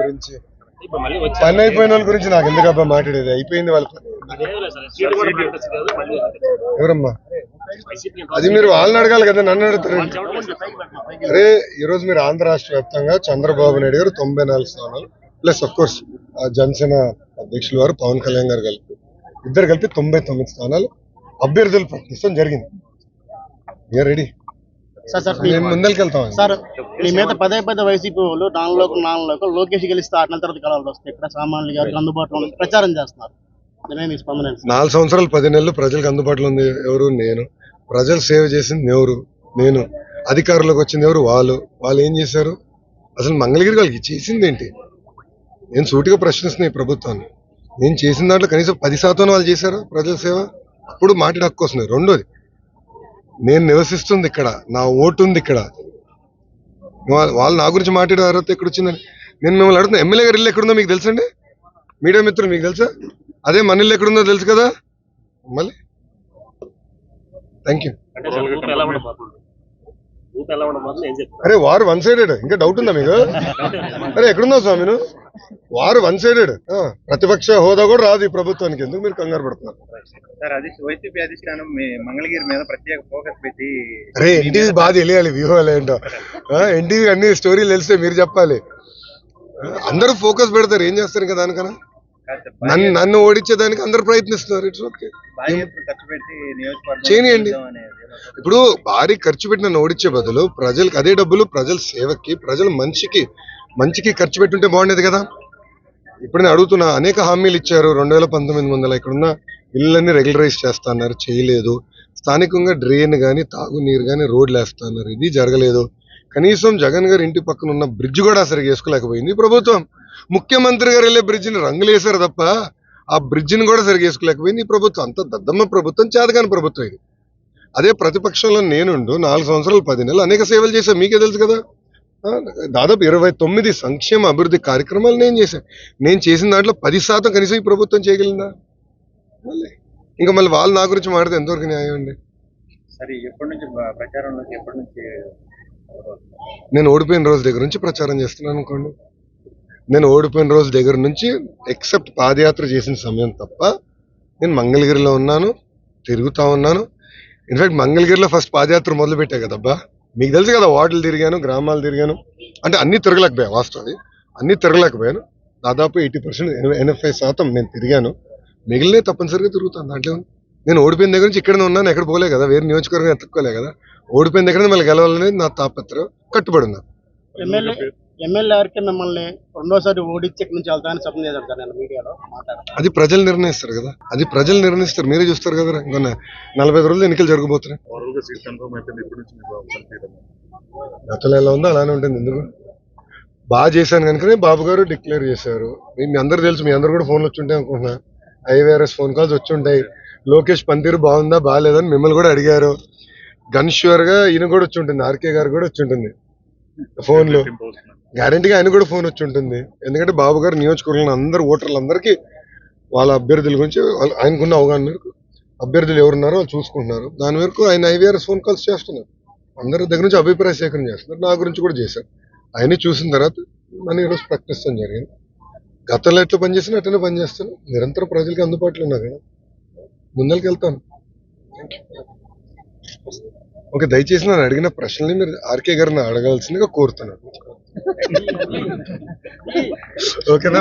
గురించి. పని అయిపోయిన వాళ్ళ గురించి నాకు ఎందుకు అబ్బా మాట్లాడేది? అయిపోయింది వాళ్ళ ఎవరమ్మా? అది మీరు వాళ్ళని అడగాలి కదా నన్ను అడుగుతారు. అరే ఈరోజు మీరు ఆంధ్ర రాష్ట్ర వ్యాప్తంగా చంద్రబాబు నాయుడు గారు తొంభై నాలుగు స్థానాలు ప్లస్ అఫ్ కోర్స్ జనసేన అధ్యక్షులు వారు పవన్ కళ్యాణ్ గారు కలిపి ఇద్దరు కలిపి తొంభై తొమ్మిది స్థానాలు అభ్యర్థులు ప్రకటిస్తాం జరిగింది. మీరు రెడీ సార్ సార్ మేము ముందరికి వెళ్తాం సార్ మీ మీద పదే పదే వైసీపీ వాళ్ళు నాలుగులోకి నాలుగులోకి లోకేష్ గెలిస్తే ఆరు నెలల తర్వాత కలవాల్సి వస్తాయి. ఇక్కడ సామాన్యులు గారికి అందుబాటులో. ప్రచారం చేస్తున్నారు? నాలుగు సంవత్సరాలు పది నెలలు ప్రజలకు అందుబాటులో ఉంది ఎవరు? నేను. ప్రజలు సేవ చేసింది ఎవరు? నేను. అధికారంలోకి వచ్చింది ఎవరు? వాళ్ళు. వాళ్ళు ఏం చేశారు? అసలు మంగళగిరి వాళ్ళకి చేసింది ఏంటి? నేను సూటిగా ప్రశ్నిస్తున్నా ఈ ప్రభుత్వాన్ని. నేను చేసిన దాంట్లో కనీసం పది శాతం వాళ్ళు చేశారు ప్రజల సేవ. అప్పుడు మాట్లాడే హక్కు వస్తుంది. రెండోది నేను నివసిస్తుంది ఇక్కడ. నా ఓటు ఉంది ఇక్కడ. వాళ్ళు నా గురించి మాట్లాడే అర్హత ఎక్కడ వచ్చిందని నేను మిమ్మల్ని అడుగుతున్నా ఎమ్మెల్యే గారు ఇల్లు ఎక్కడుందో మీకు తెలుసండి? మీడియా మిత్రులు మీకు తెలుసా? అదే మన ఇల్లు ఎక్కడుందో తెలుసు కదా? మళ్ళీ? థ్యాంక్ యూ అరే వారు వన్ సైడెడ్ ఇంకా డౌట్ ఉందా మీకు? అరే ఎక్కడున్నావు స్వామి నువ్వు వారు వన్ సైడెడ్. ప్రతిపక్ష హోదా కూడా రాదు ఈ ప్రభుత్వానికి. ఎందుకు మీరు కంగారు పడుతున్నారు? సార్ అది వైసీపీ అధిష్టానం మీ మంగళగిరి మీద ప్రత్యేక ఫోకస్ పెట్టి అరే ఎన్టీవీ బాగా తెలియాలి వ్యూహాలు ఏంటో. ఎన్టీవీ అన్ని స్టోరీలు తెలిస్తే మీరు చెప్పాలి. అందరూ ఫోకస్ పెడతారు. ఏం చేస్తారు ఇంకా దానికన్నా? నన్ను నన్ను ఓడించేదానికి అందరు ప్రయత్నిస్తున్నారు. It's okay. పెట్టి చేయనీయండి. ఇప్పుడు భారీ ఖర్చు పెట్టిన ఓడించే బదులు ప్రజలకు అదే డబ్బులు ప్రజల సేవకి ప్రజల మనిషికి మంచికి ఖర్చు పెట్టుంటే బాగుండేది కదా. ఇప్పుడు నేను అడుగుతున్నా అనేక హామీలు ఇచ్చారు. రెండు వేల పంతొమ్మిది వందల ఇక్కడున్న ఇళ్ళన్నీ రెగ్యులరైజ్ చేస్తా అన్నారు చేయలేదు. స్థానికంగా డ్రైన్ కానీ తాగునీరు కానీ రోడ్లు వేస్తా అన్నారు ఇది జరగలేదు. కనీసం జగన్ గారి ఇంటి పక్కన ఉన్న బ్రిడ్జ్ కూడా సరిగా వేసుకోలేకపోయింది ప్రభుత్వం. ముఖ్యమంత్రి గారు వెళ్ళే బ్రిడ్జిని రంగులేశారు తప్ప ఆ బ్రిడ్జిని కూడా సరిగా వేసుకోలేకపోయింది ఈ ప్రభుత్వం. అంత దద్దమ్మ ప్రభుత్వం చేతకాని ప్రభుత్వం ఇది. అదే ప్రతిపక్షంలో నేనుండు నాలుగు సంవత్సరాలు పది నెలలు అనేక సేవలు చేశాను. మీకే తెలుసు కదా. దాదాపు ఇరవై తొమ్మిది సంక్షేమ అభివృద్ధి కార్యక్రమాలు నేను చేశాను. నేను చేసిన దాంట్లో పది శాతం కనీసం ఈ ప్రభుత్వం చేయగలిగిందా? మళ్ళీ. ఇంకా మళ్ళీ వాళ్ళు నా గురించి మాడితే ఎంతవరకు న్యాయం అండి? సరే ఎప్పటి నుంచి బ- ప్రచారంలోకి ఎప్పటి నుంచి నేను ఓడిపోయిన రోజు దగ్గర నుంచి ప్రచారం చేస్తున్నాను అనుకోండి. నేను ఓడిపోయిన రోజు దగ్గర నుంచి ఎక్సెప్ట్ పాదయాత్ర చేసిన సమయం తప్ప నేను మంగళగిరిలో ఉన్నాను తిరుగుతా ఉన్నాను. ఇన్ఫాక్ట్ మంగళగిరిలో ఫస్ట్ పాదయాత్ర మొదలు పెట్టా కదబ్బా. మీకు తెలుసు కదా వార్డులు తిరిగాను గ్రామాలు తిరిగాను. అంటే అన్ని తిరగలేకపోయా వాస్తవది అన్ని తిరగలేకపోయాను. దాదాపు ఎయిటీ పర్సెంట్ ఎనభై శాతం నేను తిరిగాను. మిగిలిన తప్పనిసరిగా తిరుగుతాను దాంట్లో. నేను ఓడిపోయిన దగ్గర నుంచి ఇక్కడనే ఉన్నాను ఎక్కడ పోలే కదా వేరే నియోజకవర్గం ఎత్తుక్కోలే కదా. ఓడిపోయిన దగ్గర మళ్ళీ గెలవాలనేది నా తాపత్రం కట్టుబడి ఉన్నాను. ఎమ్మెల్యే ఎమ్మెల్యే గారికి మిమ్మల్ని రెండోసారి ఓడించి ఇక్కడి నుంచి వెళ్తామని చెప్పడం చేశారు సార్ నేను మీడియాలో మాట్లాడారు అది ప్రజలు నిర్ణయిస్తారు కదా. అది ప్రజలు నిర్ణయిస్తారు. మీరే చూస్తారు కదా ఇంకా నలభై ఐదు రోజులు ఎన్నికలు జరగబోతున్నాయి. గతంలో ఎలా ఉందో అలానే ఉంటుంది ఎందుకు? బాగా చేశాను కనుకనే బాబు గారు డిక్లేర్ చేశారు. మీ- అందరూ తెలుసు మీ అందరు కూడా ఫోన్లు వచ్చి ఉంటాయి అనుకుంటున్నా ఐవీఆర్ఎస్ ఫోన్ కాల్స్ వచ్చి ఉంటాయి లోకేష్ పనితీరు బాగుందా బాగాలేదని మిమ్మల్ని కూడా అడిగారు. గన్ ష్యూర్గా ఈయన కూడా వచ్చి ఉంటుంది ఆర్కే గారు కూడా వచ్చి ఉంటుంది ఫోన్లు గ్యారంటీగా ఆయన కూడా ఫోన్ వచ్చి ఉంటుంది. ఎందుకంటే బాబు గారు నియోజకవర్గంలో అందరు ఓటర్లు అందరికీ వాళ్ళ అభ్యర్థుల గురించి వాళ్ళ- ఆయనకున్న అవగాహన మేరకు అభ్యర్థులు ఎవరున్నారో వాళ్ళు చూసుకుంటున్నారు. దాని మేరకు ఆయన ఐవీఆర్ఎస్ ఫోన్ కాల్స్ చేస్తున్నారు. అందరి దగ్గర నుంచి అభిప్రాయ సేకరణ చేస్తున్నారు. నా గురించి కూడా చేశారు. ఆయన చూసిన తర్వాత మనం ఈరోజు ప్రకటిస్తాం జరిగింది. గతంలో ఎట్లా పనిచేసినా అట్లనే పనిచేస్తాను. నిరంతరం ప్రజలకి అందుబాటులో ఉన్నా కదా. ముందరికి వెళ్తాను. ఓకే దయచేసి నన్ను అడిగిన ప్రశ్నల్ని మీరు ఆర్కే గారిని అడగాల్సిందిగా కోరుతున్నాను. ఓకేనా?